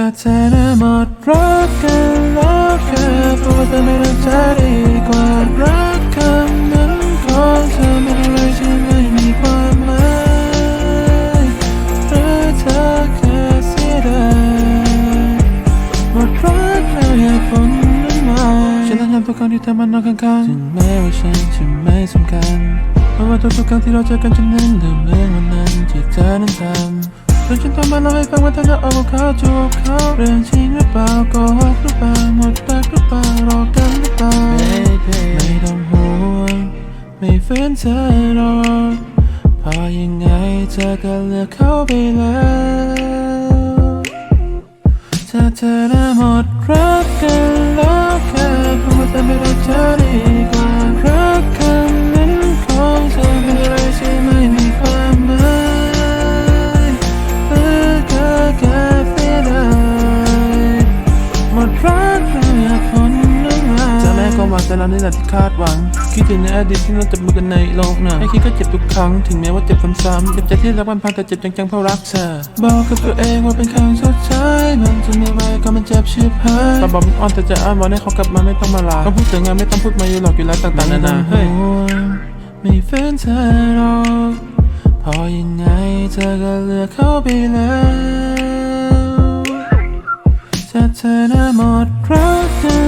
ถ้าเธอได้หมดรักกันแล้วแค่พูดแต่ไม่รักเธอดีกว่ารักคำนั้นของเธอไม่อะไรที่ไม่มีความหมายหรือเธอแค่เสียดายหมดรักแล้วอยากพ้นนั้นมาฉันต้องทำทุกครั้งที่เธอมานอนข้างๆถึงแม้ว่าฉันจะไม่สำคัญเพราะว่าทุกๆครั้งที่เราเจอกันฉันนั้นลืมเรื่องวันนั้นที่เธอนั้นทำ จนฉันทำมาเล่าให้ฟังว่าเธอน่ะเอาเขาจูบเขาเรื่องจริงหรือเปล่าโกหกหรือเปล่าหมดรักหรือเปล่ารอกันหรือเปล่าไม่ต้องห่วงไม่ฝืนเธอหรอกพอยังไงเธอก็เลือกเขาไปแล้วถ้าเธอได้หมดรัก แม้ความหวังแต่เรานี่แหละที่คาดหวัง คิดถึงในอดีตที่เราจับมือกันในโลกหน้าให้คิดก็เจ็บทุกครั้งถึงแม้ว่าเจ็บซ้ำๆเจ็บใจที่รักมันพังแต่เจ็บจังๆเพราะรักเธอ บอกกับตัวเองว่าเป็นครั้งสุดท้ายมันจะไม่ไหวก็มันเจ็บชิบหายแต่บอกมันอ่อนแต่จะอ้อนวอนให้เขากลับมาไม่ต้องมาลาต้องพูดเสียงงานไม่ต้องพูดมาอยู่หรอกอยู่แล้วต่างๆนานาเฮ้ยไม่ฝืนเธอหรอกพอยังไงเธอก็เลือกเขาไปแล้วถ้าเธอน่ะหมดรักกันแ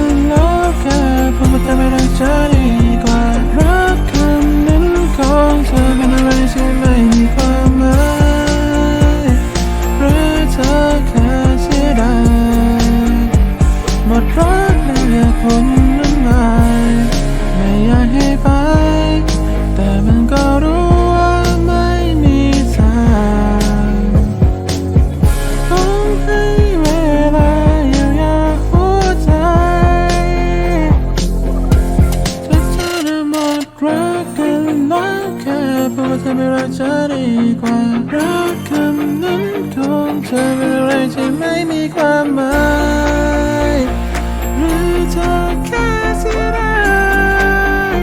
ว่าเธอไม่รักเจอดีกว่ารักคำนั้นของเธอเป็นอะไรที่ไม่มีความหมายหรือเธอแค่เสียดาย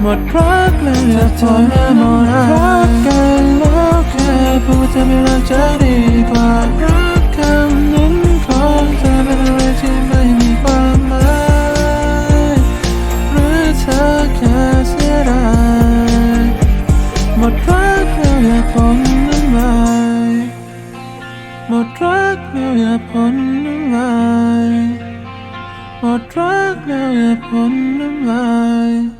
หมดรักเลยจะทนหมดรักกันแล้วแค่พูดว่าเธอไม่รักเจอดี อ่พ้นน้ำลายหดรักแล้วอย่าพ้นน้ำลาย